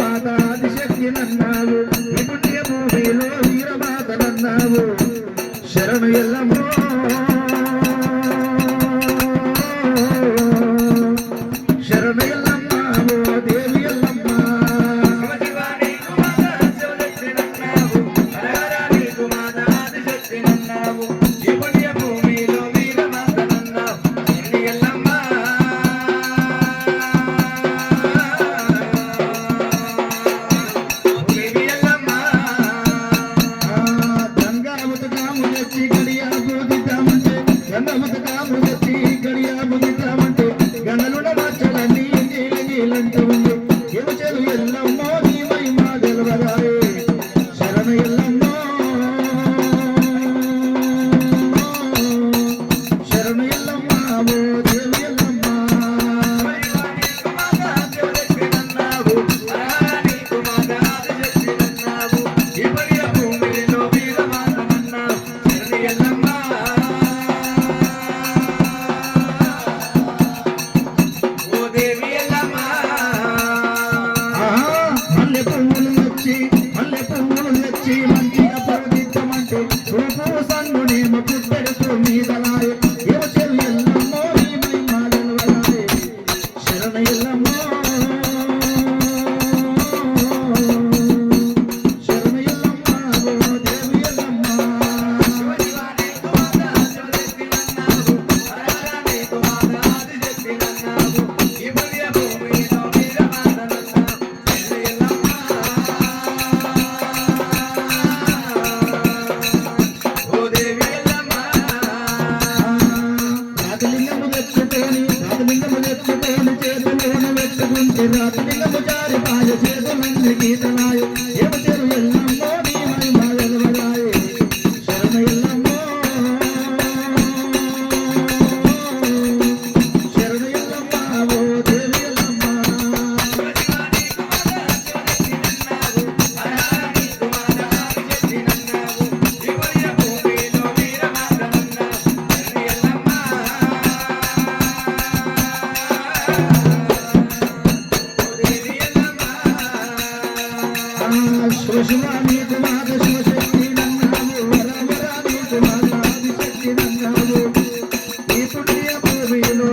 మాత ఆదిశక్తి నన్నావు. నిపుణ్య భూమిలో వీరమాత శరణు ఎల్లమ్మో. ശരണയല്ല కట్టుకుంటే రాత్రి జారి పాయ చేతులంది గీతనాయు വീണു